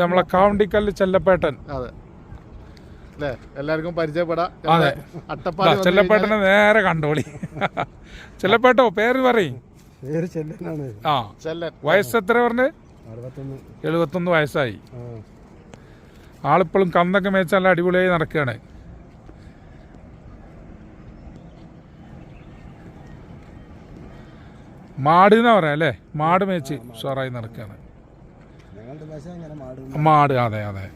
നമ്മളെ കാവണ്ടിക്കല്ല് ചെല്ലപ്പേട്ടൻ. അതെ. അല്ലേ? എല്ലാവർക്കും പരിചയപ്പെടാം. അതെ. ചെല്ലപ്പേട്ടനെ നേരെ കണ്ടോളി. ചെല്ലപ്പേട്ടോ പേര് പറയും. പേര് ചെല്ലനാണ്. ആ. ചെല്ലൻ. വയസ്സ് എത്ര പറഞ്ഞ്? എഴുപത്തൊന്ന് വയസ്സായി. ആളിപ്പോഴും കന്നൊക്കെ മേച്ച് നല്ല അടിപൊളിയായി നടക്കുകയാണ്. മാട് എന്നാ പറയാം അല്ലേ? മാട് മേച്ച് ഉഷാറായി നടക്കുകയാണ്. മാട് അതെ അതെ.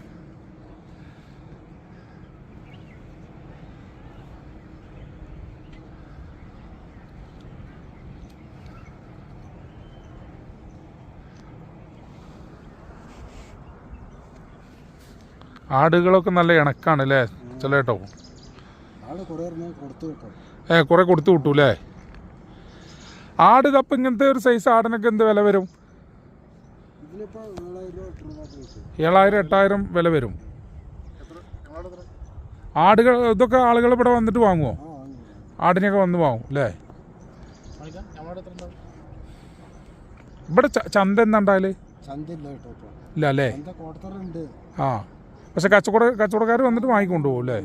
ആടുകളൊക്കെ നല്ല ഇണക്കാണ് അല്ലേ ചിലട്ടോ ഏ കുറെ കൊടുത്തു വിട്ടു അല്ലേ ആട് തപ്പം ഇങ്ങനത്തെ ഒരു സൈസ് ആടിനൊക്കെ എന്ത് വില വരും? ഏഴായിരം എട്ടായിരം വില വരും. ആടുകൾ ഇതൊക്കെ ആളുകൾ ഇവിടെ വന്നിട്ട് വാങ്ങുമോ ആടിനെയൊക്കെ വന്ന് വാങ്ങും അല്ലേ. ഇവിടെ ചന്ത എന്താണ്ടാൽ കേട്ടോ ഇല്ല അല്ലേ? ആ പക്ഷെ കച്ചവട കച്ചവടക്കാർ വന്നിട്ട് വാങ്ങിക്കൊണ്ടു പോകും അല്ലേ?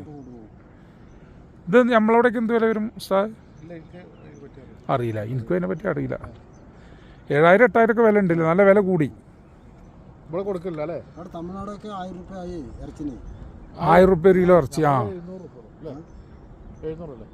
ഇത് നമ്മളവിടേക്ക് എന്ത് വില വരും ഉസ്താദ്? ഇല്ല, എനിക്ക് ഇതിനെ അറിയില്ല. അറിയില്ല എനിക്കും അതിനെ പറ്റി അറിയില്ല. ഏഴായിരം എട്ടായിരം ഒക്കെ വില ഉണ്ടല്ലോ നല്ല വില കൂടി. ഇവിടെ കൊടുക്കില്ല അല്ലേ? അവിടെ തമിഴ്നാടൊക്കെ ആയിരം രൂപ ആയി ഇറച്ചിന്. ആയിരം റുപ്യ ഒരു കിലോ ഇറച്ചി ആ. എഴുന്നൂറ് രൂപ അല്ലേ? എഴുന്നൂറ് അല്ലേ?